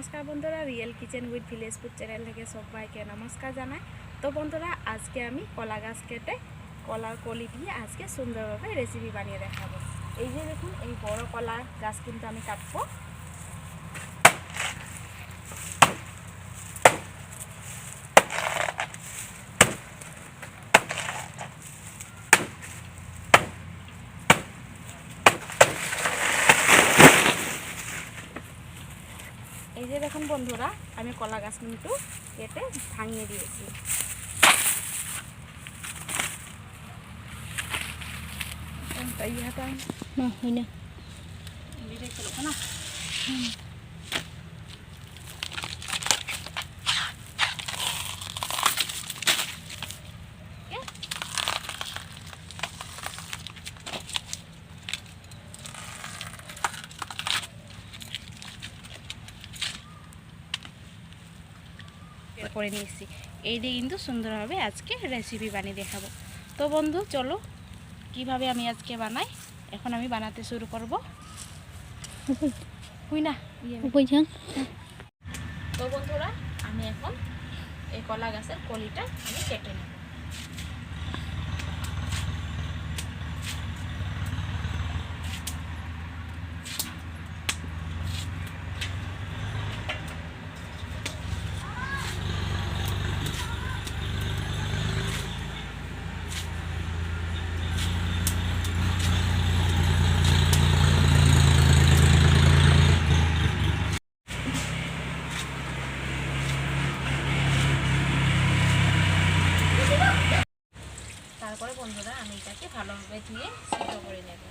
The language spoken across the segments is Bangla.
নমস্কার বন্ধুরা real kitchen with village food channel থেকে সবাইকে নমস্কার জানাই। তো বন্ধুরা, আজকে আমি কলা গাছ কেটে কলার কলি দিয়ে আজকে সুন্দরভাবে রেসিপি বানিয়ে দেখাবো। এই যে দেখুন, এই বড় কলা গাছ কিন্তু আমি কাটবো। দেখুন বন্ধুরা আমি কলা গাছ কিন্তু কেটে ভাঙিয়ে দিয়েছি। ইহাটা না। না? করে নিয়েছি। এই দিয়ে কিন্তু সুন্দরভাবে আজকে রেসিপি বানিয়ে দেখাবো। তো বন্ধু চলো কীভাবে আমি আজকে বানাই? এখন আমি বানাতে শুরু করব। হুই না ইয়ে তো বন্ধুরা আমি এখন এই কলা গাছের কলিটা আমি কেটে নেব তারপরে বন্ধুরা আমি এটাকে ধুয়ে সিদ্ধ করে নেব।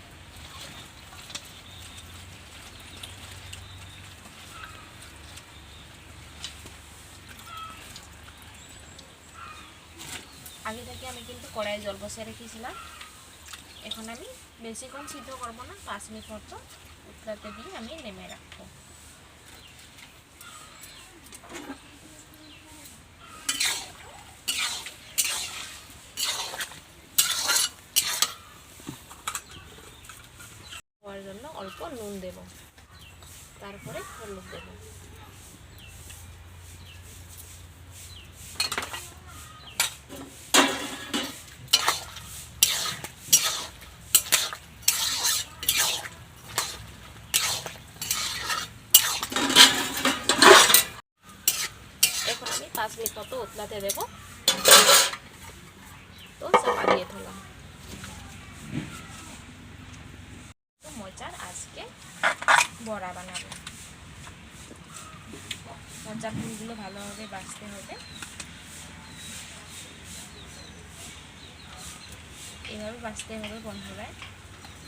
আগে থেকে আমি কিন্তু কড়াইয়ে জল বসিয়ে রেখেছিলাম। এখন আমি বেশিক্ষণ সিদ্ধ করব না, পাঁচ মিনিট মতো উতলাতে দিয়ে আমি নেমে রাখব হওয়ার জন্য অল্প নুন দেব। তারপরে হলুদ দেব। এখন আমি পাঁচ মিনিট মতো উতলাতে দেব তো চাপা দিয়ে দিলাম তো মজার আজকে বড়া বানাবো ফুলগুলো ভালোভাবে বাছতে হবে। এভাবে বাঁচতে হবে বন্ধুরা।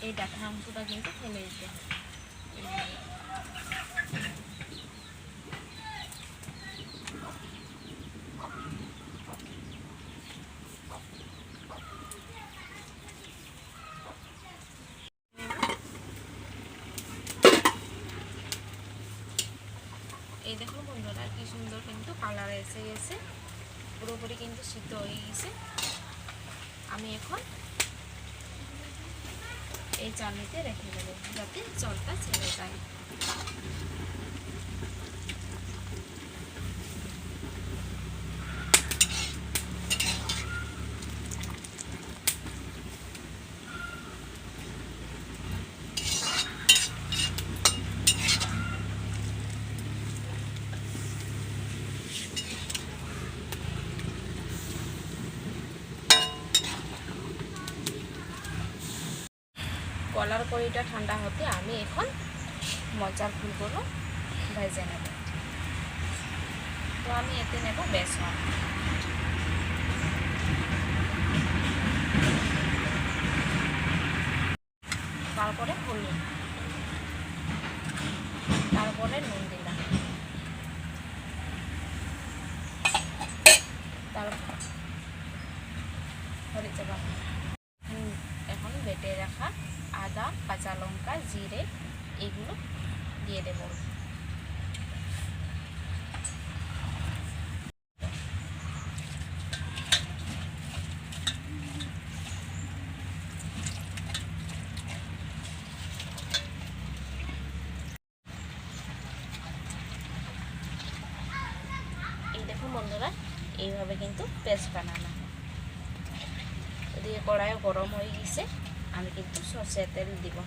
এই ডাটা অংশটা কিন্তু ফেলে দিতে হবে এইভাবে। এই দেখুন বন্ধুরা কি সুন্দর কিন্তু কালার এসে গেছে। পুরোপুরি কিন্তু সিদ্ধ হয়ে গেছে। আমি এখন এই চালনিতে রেখে দেবো, যাতে জলটা ছেড়ে যায়। কলার কড়িটা ঠান্ডা হতে আমি এখন মজার ফুলগুলো ভেজে নেব। তো আমি এতে নেব বেসন। তারপরে হলুদ। তারপরে নুন দিলাম। তারপর হয়ে লঙ্কা জিরে এইগুলো দিয়ে দেব। বন্ধুরা, এইভাবে কিন্তু পেস্ট বানানো। ওদিকে কড়াইও গরম হয়ে গেছে, আমি কিন্তু সর্ষের তেল দিব।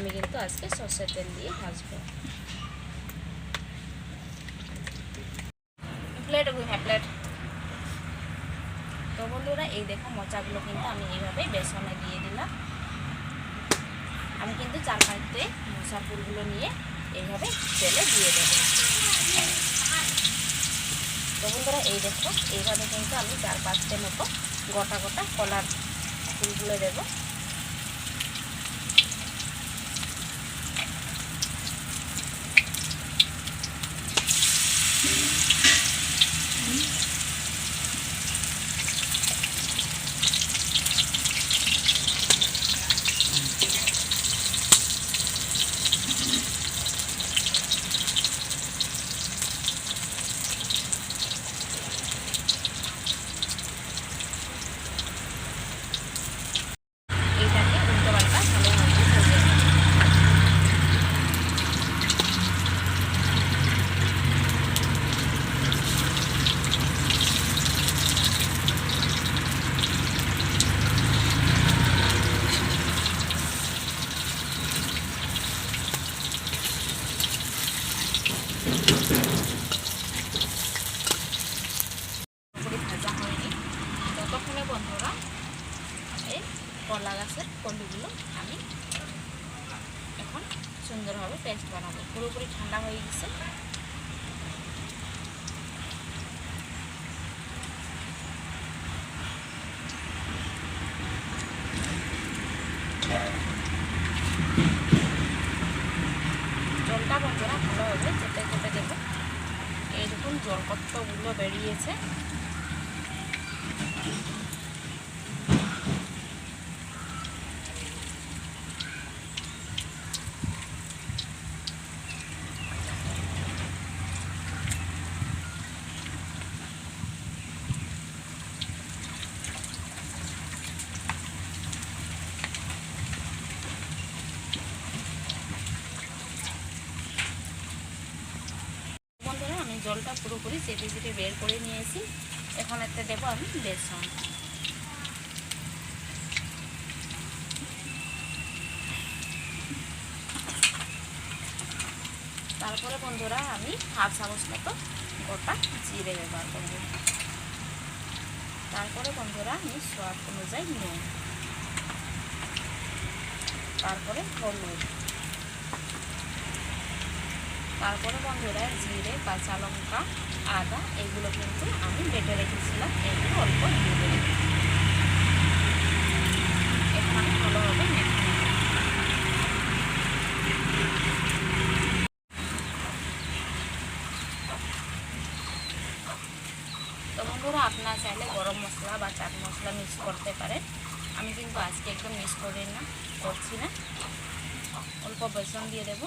আমি কিন্তু আজকে সর্ষের তেল দিয়ে ভাজবো। প্লেট হ্যাঁ প্লেট। তো বন্ধুরা, এই দেখো মোচাগুলো কিন্তু আমি এইভাবে বেসনে দিয়ে দিলাম। আমি কিন্তু চার পাঁচতে মশা ফুলগুলো নিয়ে এইভাবে তেলে দিয়ে দেবো। তো বন্ধুরা, এই দেখো, এইভাবে কিন্তু আমি চার পাঁচটে মতো গোটা গোটা কলার ফুলগুলো দেবো এইটাকে উল্টো পাল্টা ভালোভাবে ভেজে নেব। পুরোপুরি ভাজা হয়নি ততক্ষণে বন্ধুরা এই কলা গাছের কলিগুলো আমি এখন সুন্দরভাবে পেস্ট বানাবো পুরোপুরি ঠান্ডা হয়ে গেছে জলটা বন্ধুরা ভালোভাবে চেপে চেপে দেবো এইরকম জল উল্লো বেরিয়েছে বন্ধুরা আমি জলটা পুরোপুরি চেপে চেপে বের করে নিয়েছি। এখন এতে দেবো আমি বেসন। তারপরে বন্ধুরা আমি হাফ চামচ মতো গোটা জিরে ব্যবহার করব। তারপরে বন্ধুরা আমি স্বাদ অনুযায়ী নুন। তারপরে হলুদ। তারপরে বন্ধুরা জিরে কাঁচা লঙ্কা আদা, এগুলো কিন্তু আমি বেটে রেখেছিলাম, এগুলো অল্প দিয়ে এখন আমি ভালোভাবে মেখে নেব। তো চাইলে গরম মশলা বা চাট মশলা মিক্স করতে পারেন। আমি কিন্তু আজকে একদম মিক্স করি না, করছি না। অল্প বেসন দিয়ে দেবো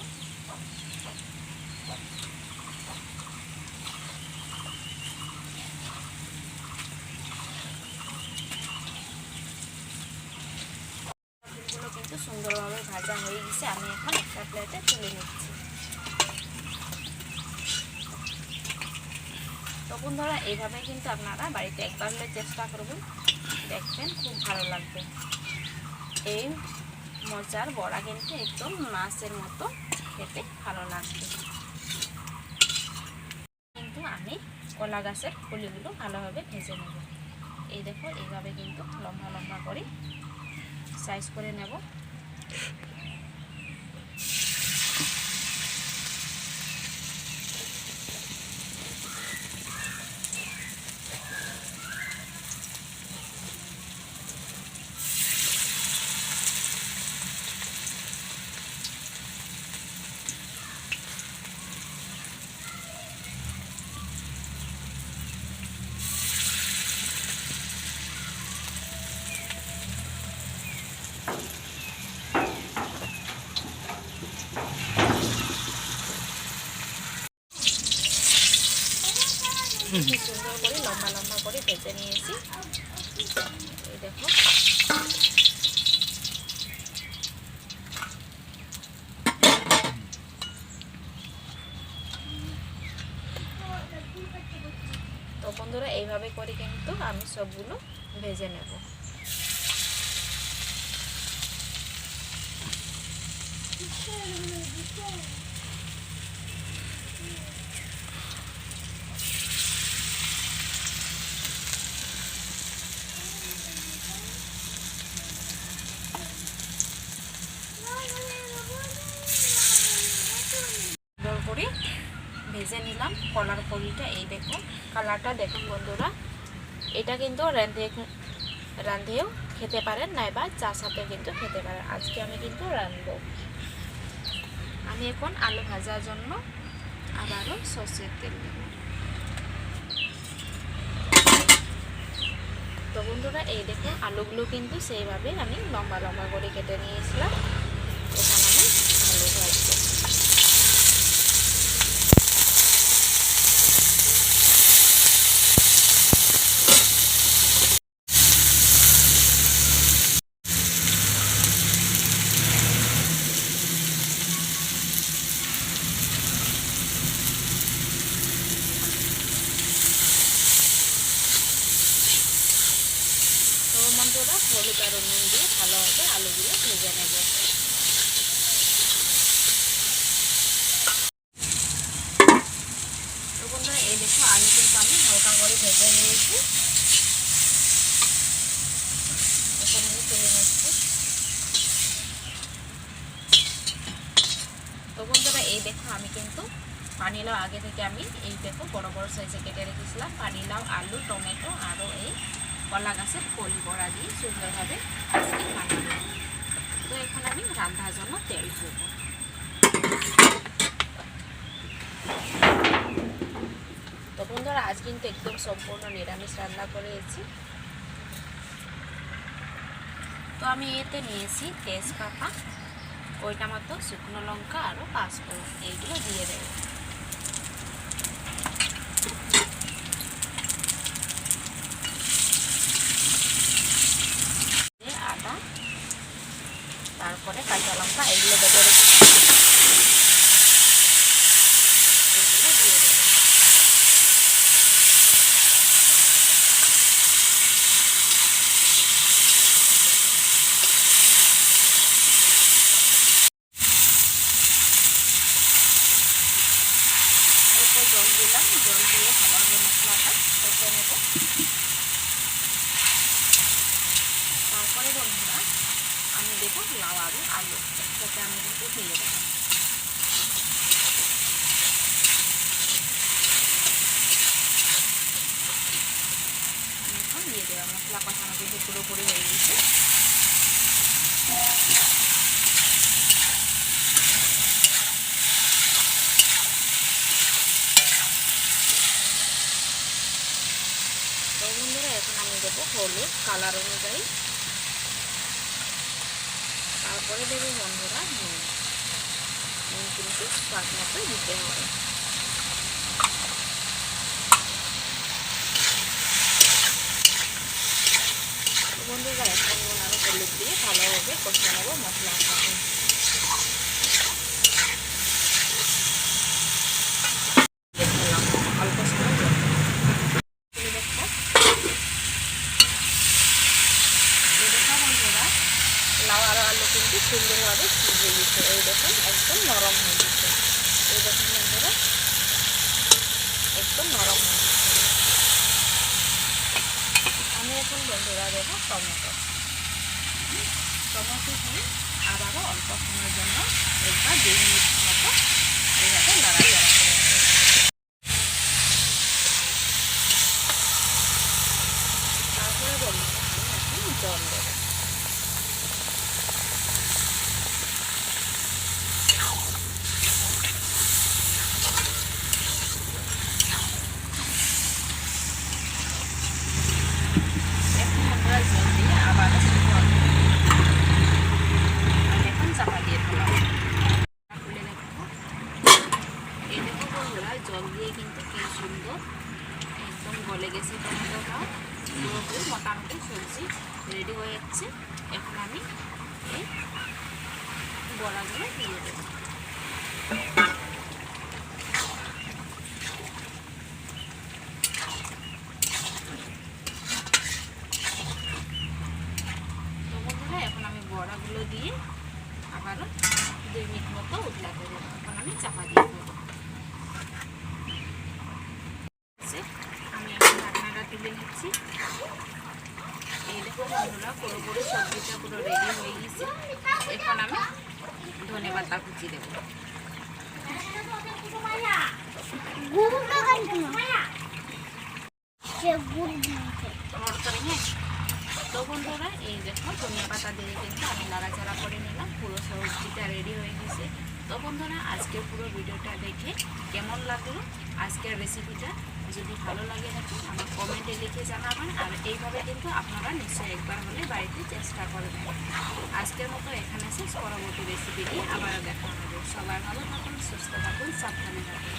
ফুলগুলো কিন্তু সুন্দরভাবে ভাজা হয়ে গেছে আমি এখন একটা প্লেটে তুলে নিচ্ছি তো বন্ধুরা, এইভাবে কিন্তু আপনারা বাড়িতে একবার হলে চেষ্টা করবেন। দেখবেন খুব ভালো লাগবে। এই মোচার বড়া কিন্তু একদম মাছের মতো, খেতে ভালো লাগবে। কিন্তু আমি কলা গাছের ফুলিগুলো ভালোভাবে ভেজে নেব। এই দেখো, এইভাবে কিন্তু লম্বা লম্বা করে সাইজ করে নেব খুব সুন্দর লম্বা করে ভেজে নিয়েছি। এই দেখো। বন্ধুরা, এইভাবে করে কিন্তু আমি সবগুলো ভেজে নেব। সুন্দর করে ভেজে নিলাম কলার কলিটা এই দেখুন কালারটা দেখুন বন্ধুরা। এটা কিন্তু রাঁধে রাঁধেও খেতে পারেন, নাইবা চা সাথে কিন্তু খেতে পারেন। আজকে আমি কিন্তু রাঁধবো। আমি এখন আলু ভাজার জন্য আবারও সর্ষের তেল নেব তো বন্ধুরা, এই দেখুন, আলুগুলো কিন্তু সেইভাবে আমি লম্বা লম্বা করে কেটে নিয়েছিলাম এখন আমি আলু ভাজবো তো বন্ধুরা হলুদ আর নুন দিয়ে ভালোভাবে আলুগুলো ভেজে নেব তো বন্ধুরা এই দেখো আলু কিন্তু আমি হালকা করে ভেজে নিয়েছি। এখন আমি তুলে নিচ্ছি। তো বন্ধুরা, এই দেখো, আমি কিন্তু পানিলাও আগে থেকে আমি এই দেখো বড় বড় সাইজে কেটে রেখেছিলাম। পানিলাও, আলু, টমেটো, আরও এই কলা গাছের কলি বড়া দিয়ে সুন্দরভাবে তো এখন আমি রান্নার জন্য তেল দেব বন্ধুরা, আজ কিন্তু একদম সম্পূর্ণ নিরামিষ রান্না করেছি। তো আমি এতে নিয়েছি তেজপাতা ওইটা মতো শুকনো লঙ্কা আরও পাঁচফোড়ন। এইগুলো দিয়ে দেবো দিয়ে আদা তারপরে কাঁচা লঙ্কা এগুলো বেটে রেখে এগুলো দিয়ে দেবো এরপর জল দিলাম জল দিয়ে ভালোভাবে মশলাটা কষে নেব তারপরে বন্ধুরা আমি দেবো লাউ আলু। একসাথে আমি কিন্তু দিয়ে দেবো। মশলা কষানো কিন্তু পুরোপুরি হয়ে গেছে। বন্ধুরা, এখন আমি দেবো হলুদ কালার অনুযায়ী। তারপরে দেবো বন্ধুরা, নুন। নুন কিন্তু স্বাদ মতো দিতে হবে। বন্ধুরা, এখন নুন আরও হলুদ দিয়ে ভালোভাবে কষে নেব মশলার সাথে দেখলাম অল্প সময় জল তুমি দেখো এই দেখো বন্ধুরা লাউ আর আলু কিন্তু সুন্দরভাবে সিজে গেছে এই দেখুন একদম নরম হয়ে গেছে এই দেখুন বন্ধুরা একদম নরম হয়ে গেছে আমি এখন বন্ধুরা দেবো টমেটো টমেটো দিয়ে আবারও অল্প সময়ের জন্য একবার দুই মিনিট মতো এইভাবে নাড়াচাড়া করে নেব। তারপরে বন্ধুরা আমি এখন জল দেবো এখন আমরা জল দিয়ে আবার আমি এখন চাপা দিয়ে দিলাম খুলে দেখো এই দেখো বন্ধুরা জল দিয়ে কিন্তু কি সুন্দর একদম গলে গেছে টমেটোটাও পুরোপুরি মোটামুটি সবজি রেডি হয়ে যাচ্ছে এখন আমি এই বড়াগুলো দিয়ে দেবো আমি চাপা দিয়ে দেবো আমি এখন ঢাকনাটা তুলে নিচ্ছি এই দেখো বন্ধুরা পুরোপুরি সবজিটা পুরো রেডি হয়ে গেছে এখন আমি ধনে পাতা কুচি দেবো গুড় দিয়েছে নড় করে হ্যাঁ তো বন্ধুরা, এই দেখো, ধনিয়া পাতা দিয়ে কিন্তু আমি নাড়াচাড়া করে নিলাম, পুরো সবজিটা রেডি হয়ে গেছে। তো বন্ধুরা, আজকে পুরো ভিডিওটা দেখে কেমন লাগল? আজকের রেসিপিটা যদি ভালো লাগে থাকে আমার কমেন্টে লিখে জানাবেন, আর এইভাবে কিন্তু আপনারা নিশ্চয়ই একবার হলে বাড়িতে চেষ্টা করবেন। আজকের মতো এখানে শেষ, পরবর্তী রেসিপি নিয়ে আবারও দেখা হবে। সবাই ভালো থাকুন, সুস্থ থাকুন, সাবধানে থাকুন।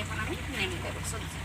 এখন আমি নেমে দেবো সবজি।